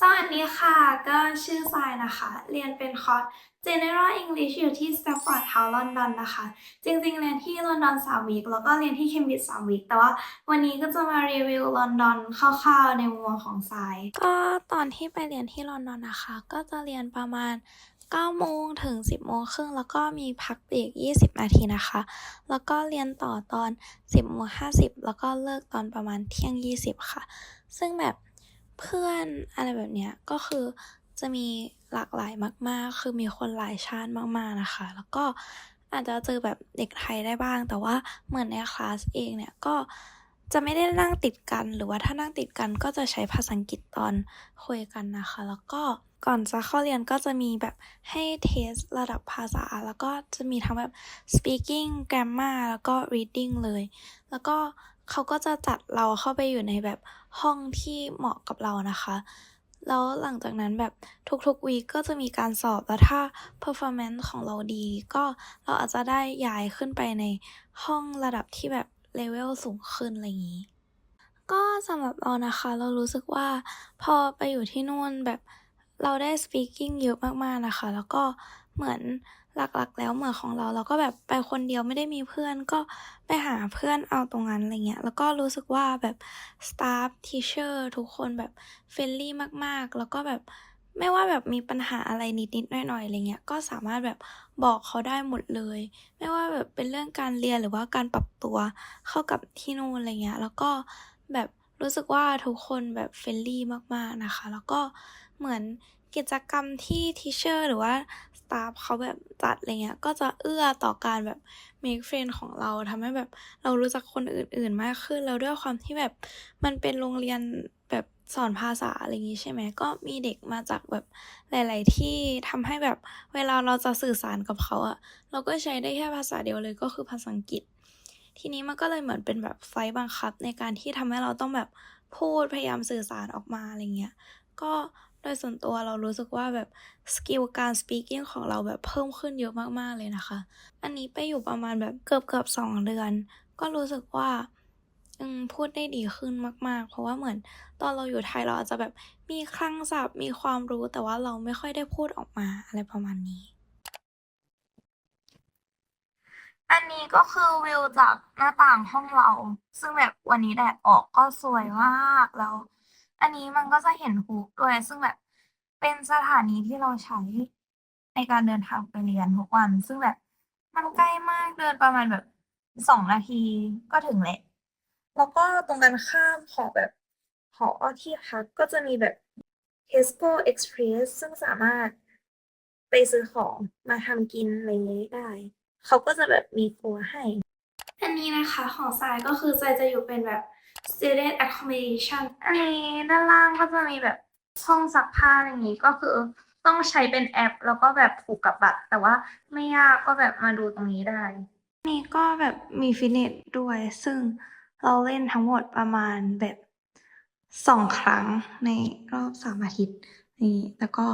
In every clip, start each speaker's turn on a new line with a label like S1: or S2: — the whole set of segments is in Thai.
S1: สวัสดีค่ะ ก็ชื่อทรายนะคะ เรียนเป็นคอร์ส General English อยู่ที่ Stamford House ลอนดอนนะคะ จริงๆ เรียนที่ลอนดอน3วีคแล้วก็เรียนที่เคมบริดจ์3วีคแต่ว่าวันนี้ก็จะมารีวิวลอนดอนคร่าวๆ ในมุมมองของทราย ก็ตอนที่ไปเรียนที่ลอนดอนนะคะ ก็จะเรียนประมาณ9โมงถึง 10โมงครึ่งแล้วก็มีพักเบรก20 นาทีนะคะ แล้วก็เรียนต่อตอน 10โมง50 แล้วก็เลิกตอนประมาณเที่ยง 20 ค่ะ ซึ่งแบบ เพื่อนอะไรแบบเนี้ยก็คือจะมีหลากหลายมาก ๆ คือมีคนหลายชาติมาก ๆ นะคะ แล้วก็อาจจะเจอแบบเด็กไทยได้บ้าง แต่ว่าเหมือนในคลาสเองเนี่ยก็จะไม่ได้นั่งติดกันหรือว่าถ้านั่งติดกันก็จะใช้ภาษาอังกฤษตอนคุยกันนะคะ แล้วก็ก่อนจะเข้าเรียนก็จะมีแบบให้เทสระดับภาษา แล้วก็จะมีทั้งแบบ speaking grammar แล้วก็ reading เลย แล้วก็เขาก็จะจัดเราเข้าไปอยู่ในแบบ ห้องที่เหมาะกับเรานะคะ แล้วหลังจากนั้นแบบทุกๆวีก็จะมีการสอบ แล้วถ้า performance ของเราดี ก็เราอาจจะได้ย้ายขึ้นไปในห้องระดับที่แบบเลเวลสูงขึ้นอะไรอย่างนี้ ก็สำหรับเรานะคะ เรารู้สึกว่าพอไปอยู่ที่นู่นแบบเราได้ speaking เยอะมากๆนะคะ แล้วก็ เหมือนหลักๆ แล้วเหมือนของเราเราก็แบบไปคนเดียวไม่ได้มีเพื่อนก็ไปหาเพื่อนเอาตรงนั้นอะไรเงี้ยแล้วก็รู้สึกว่าแบบ staff teacher ทุกคนแบบเฟรนลี่มากๆ แล้วก็แบบไม่ว่าแบบมีปัญหาอะไรนิดๆหน่อยๆอะไรเงี้ยก็สามารถแบบบอกเขาได้หมดเลย ไม่ว่าแบบเป็นเรื่องการเรียนหรือว่าการปรับตัวเข้ากับที่นู่นอะไรเงี้ยแล้วก็แบบรู้สึกว่าทุกคนแบบเฟรนลี่มากๆนะคะ แล้วก็เหมือน กิจกรรมที่ทีเชอร์หรือว่าสตาฟเขาแบบจัดอะไรเงี้ยก็จะเอื้อต่อการแบบ make friend ของเราทำให้แบบเรารู้จักคนอื่นๆมากขึ้น แล้วด้วยความที่แบบมันเป็นโรงเรียนแบบสอนภาษาอะไรอย่างงี้ใช่ไหมก็มีเด็กมาจากแบบหลาย ๆ ที่ทำให้แบบเวลาเราจะสื่อสารกับเขาอะเราก็ใช้ได้แค่ภาษาเดียวเลยก็คือภาษาอังกฤษ ทีนี้มันก็เลยเหมือนเป็นแบบไฟล์บังคับในการที่ทำให้เราต้องแบบพูดพยายามสื่อสารออกมาอะไรเงี้ยก็ โดยส่วนตัวเรารู้สึกว่าแบบสกิลการ speaking ของเราแบบเพิ่มขึ้นเยอะมากๆเลยนะคะ อันนี้ไปอยู่ประมาณแบบเกือบเกือบสองเดือน ก็รู้สึกว่าอืมพูดได้ดีขึ้นมาก ๆ เพราะว่าเหมือน ตอนเราอยู่ไทยเราอาจจะแบบมีคลังศัพท์มีความรู้แต่ว่าเราไม่ค่อยได้พูดออกมาอะไรประมาณนี้ อันนี้ก็คือวิวจากหน้าต่างห้องเรา ซึ่งแบบวันนี้แดดออกก็สวยมากแล้ว อันนี้มันก็จะเห็นฮูกด้วย ซึ่งแบบเป็นสถานีที่เราใช้ในการเดินทางไปเรียนทุกวัน ซึ่งแบบมันใกล้มากเดินประมาณแบบสองนาทีก็ถึงแหละ แล้วก็ตรงกันข้ามของแบบหอที่พักก็จะมีแบบ Tesco Express ซึ่งสามารถไปซื้อของมาทำกินอะไรได้ เขาก็จะแบบมีครัวให้ อันนี้นะคะของทรายก็คือทรายจะอยู่เป็นแบบ student accommodation อันนี้ด้านล่างก็จะมีแบบห้องซักผ้าอะไรอย่างนี้ก็คือต้องใช้เป็นแอป แล้วก็แบบผูกกับบัตร แต่ว่าไม่ยากก็แบบมาดูตรงนี้ได้ นี่ก็แบบมีฟิตเนสด้วย ซึ่งเราเล่นทั้งหมดประมาณแบบสองครั้งในรอบสามอาทิตย์นี่แล้วก็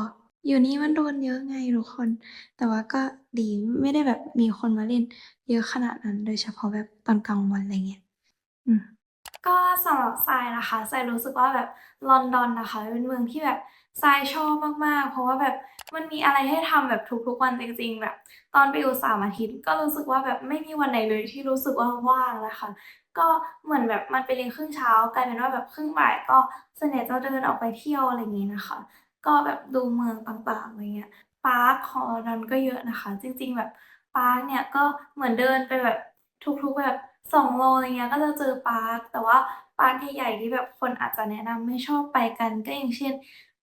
S1: อยู่นี่มันโดนเยอะไงทุกคน แต่ว่าก็ดีไม่ได้แบบมีคนมาเล่น เยอะขนาดนั้น โดยเฉพาะแบบตอนกลางวันอะไรเงี้ยอืม ก็สำหรับทรายนะคะทรายรู้สึกว่าแบบลอนดอนนะคะเป็นเมืองที่แบบทรายชอบมากๆ เพราะว่าแบบมันมีอะไรให้ทำแบบทุกๆวันจริงๆแบบ ตอนไปอยู่สามอาทิตย์ก็รู้สึกว่าแบบไม่มีวันไหนเลยที่รู้สึกว่าว่างนะคะก็เหมือนแบบมันไปเรียนครึ่งเช้ากลายเป็นว่าแบบครึ่งบ่ายก็ส่วนใหญ่จะเดินออกไปเที่ยวอะไรอย่างงี้นะคะ ก็แบบดูเมืองต่างๆอะไรเงี้ยปาร์คของลอนดอนก็เยอะนะคะ จริง ๆ แบบปาร์คเนี่ยก็เหมือนเดินไปแบบทุกๆแบบ สองโลอะไรเงี้ยก็จะเจอปาร์คแต่ว่าปาร์คใหญ่ๆที่แบบคนอาจจะแนะนำไม่ชอบไปกันก็อย่างเช่น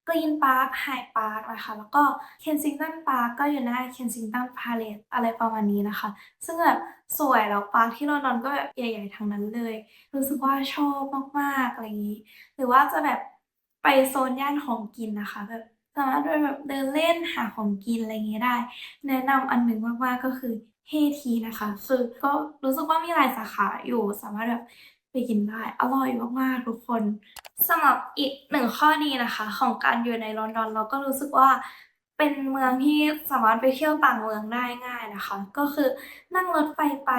S1: Green Park Hyde Park นะคะแล้วก็ Kensington Park ก็อยู่หน้า Kensington Palace อะไรประมาณนี้นะคะ ซึ่งแบบสวยแล้วปาร์คที่ลอนดอนก็แบบใหญ่ๆทั้งนั้นเลย รู้สึกว่าชอบมากๆอะไรอย่างงี้ หรือว่าจะแบบไปโซนย่านของกินนะคะแบบสามารถไปแบบเดินเล่นหาของกินอะไรอย่างงี้ได้ แนะนำอันหนึ่งมากๆก็คือ Hey Tea นะคะ คือก็รู้สึกว่ามีหลายสาขาอยู่สามารถแบบไปกินได้ อร่อยมากๆทุกคนสำหรับอีกหนึ่งข้อดีนะคะ ของการอยู่ในลอนดอนเราก็รู้สึกว่าเป็นเมืองที่สามารถไปเที่ยวต่างเมืองได้ง่ายนะคะ ก็คือนั่งรถไฟไป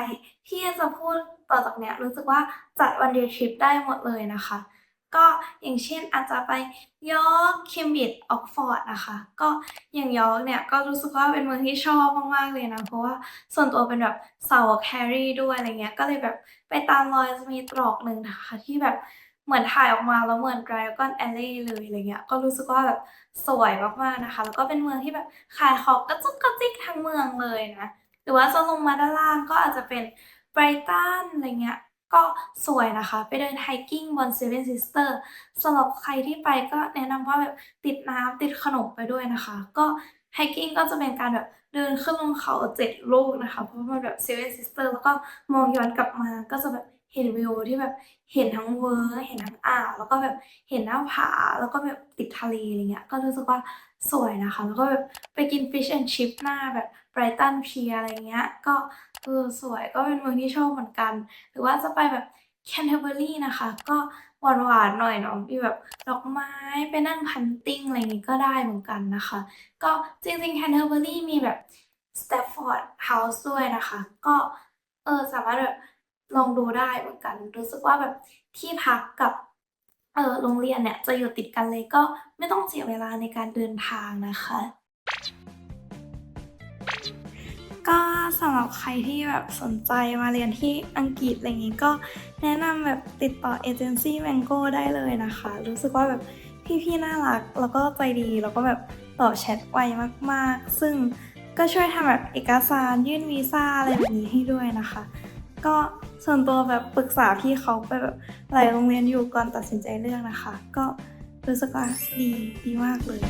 S1: ที่จะพูดต่อจากเนี้ยรู้สึกว่าจัด one day trip ได้หมดเลยนะคะ ก็อย่างเช่นอาจจะไปยอร์กเคมบริดจ์ออกฟอร์ดนะคะ ก็อย่างยอร์กเนี่ยก็รู้สึกว่าเป็นเมืองที่ชอบมากๆเลยนะ เพราะว่าส่วนตัวเป็นแบบสาวแฮร์รี่ด้วยอะไรเงี้ย ก็เลยแบบไปตามรอยจะมีตรอกหนึ่งนะคะ ที่แบบเหมือนถ่ายออกมาแล้วเหมือน Dragon Alley เลยอะไรเงี้ย ก็รู้สึกว่าแบบสวยมากๆนะคะ แล้วก็เป็นเมืองที่แบบขายของกระจุกกระจิกทั้งเมืองเลยนะ หรือว่าจะลงมาด้านล่างก็อาจจะเป็นไบรตันอะไรเงี้ย ก็สวยนะคะ ไปเดินไฮกิ้งบน Seven Sister สำหรับใครที่ไปก็แนะนำว่าแบบติดน้ำติดขนมไปด้วยนะคะ ก็ไฮกิ้งก็จะเป็นการแบบเดินขึ้นลงเขาเจ็ดลูกนะคะ เพราะว่ามันแบบ Seven Sister แล้วก็มองย้อนกลับมาก็จะแบบ เห็นวิวที่แบบเห็นทั้งเวอร์เห็นทั้งอ่าวแล้วก็แบบเห็นหน้าผา แล้วก็แบบติดทะเลอะไรเงี้ย ก็รู้สึกว่าสวยนะคะ แล้วก็แบบไปกิน Fish and Chip หน้าแบบไบรตันเพียอะไรเงี้ย ก็เออสวยก็เป็นเมืองที่ชอบเหมือนกัน หรือว่าจะไปแบบแคนเทอร์เบอรี่นะคะ ก็หวานๆหน่อยเนาะมีแบบดอกไม้ไปนั่งพันติ้งอะไรอย่างงี้ก็ได้เหมือนกันนะคะ ก็จริงๆแคนเทอร์เบอรี่มีแบบสแตฟฟอร์ดเฮาส์ด้วยนะคะ ก็เออสามารถแบบ ลองดูได้เหมือนกัน รู้สึกว่าแบบที่พักกับเออโรงเรียนเนี่ยจะอยู่ติดกันเลยก็ไม่ต้องเสียเวลาในการเดินทางนะคะ ก็สำหรับใครที่แบบสนใจมาเรียนที่อังกฤษอะไรอย่างงี้ก็แนะนำแบบติดต่อเอเจนซี่ Mango ได้เลยนะคะ รู้สึกว่าแบบพี่ๆน่ารัก แล้วก็ใจดี แล้วก็แบบตอบแชทไวมากๆ ซึ่งก็ช่วยทำแบบเอกสารยื่นวีซ่าอะไรแบบนี้ให้ด้วยนะคะ ก็ ส่วนตัวแบบปรึกษาพี่เขาไปแบบหลายโรงเรียนอยู่ก่อนตัดสินใจเลือกนะคะ ก็รู้สึกว่าดีดีมากเลย